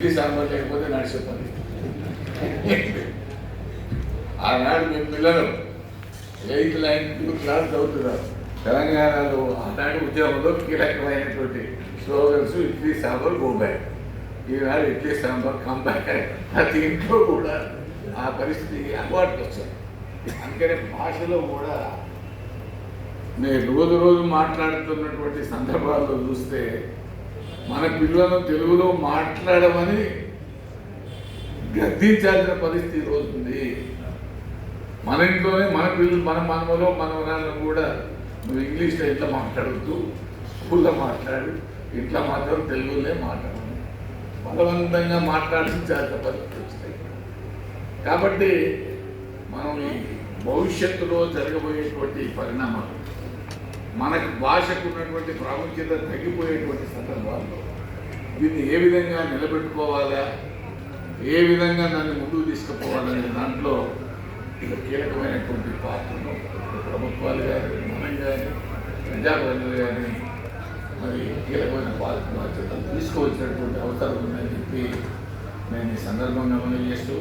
సాంబార్ లేకపోతే నడిచే పని ఆనాడు మేము పిల్లలు ఎయిత్ నైన్త్ క్లాస్ చదువుతున్నారు. తెలంగాణలో ఆనాడు ఉద్యోగంలో కీలకమైనటువంటి స్లోగన్స్ ఇడ్లీ సాంబార్ గో ఈనాడు ఇడ్లీ సాంబార్ కమ్ ప్రతి ఇంట్లో కూడా ఆ పరిస్థితి అలవాటు వచ్చాయి అందుకనే భాషలో కూడా నేను రోజు రోజు మాట్లాడుతున్నటువంటి సందర్భాల్లో చూస్తే మన పిల్లలను తెలుగులో మాట్లాడమని గద్దించాల్సిన పరిస్థితి ఈరోజు ఉంది. మన ఇంట్లోనే మన పిల్లలు మన మనమలో మన వనాలను కూడా నువ్వు ఇంగ్లీష్లో ఎట్లా మాట్లాడుతూ స్కూల్లో మాట్లాడు ఇట్లా మాత్రం తెలుగులోనే మాట్లాడు. బలవంతంగా మాట్లాడించాల్సిన పరిస్థితి వస్తాయి. కాబట్టి మనం భవిష్యత్తులో జరగబోయేటువంటి పరిణామాలు మనకి భాషకు ఉన్నటువంటి ప్రాముఖ్యత తగ్గిపోయేటువంటి సందర్భాల్లో దీన్ని ఏ విధంగా నిలబెట్టుకోవాలా? ఏ విధంగా దాన్ని ముందుకు తీసుకుపోవాలనే దాంట్లో ఇక కీలకమైనటువంటి పాత్రను ప్రభుత్వాలు కానీ మనం కానీ ప్రజాప్రతినిధులు కానీ మరి కీలకమైన పాత్ర బాధ్యతలు తీసుకోవచ్చినటువంటి అవసరం ఉందని చెప్పి నేను ఈ సందర్భంగా మనం చేస్తూ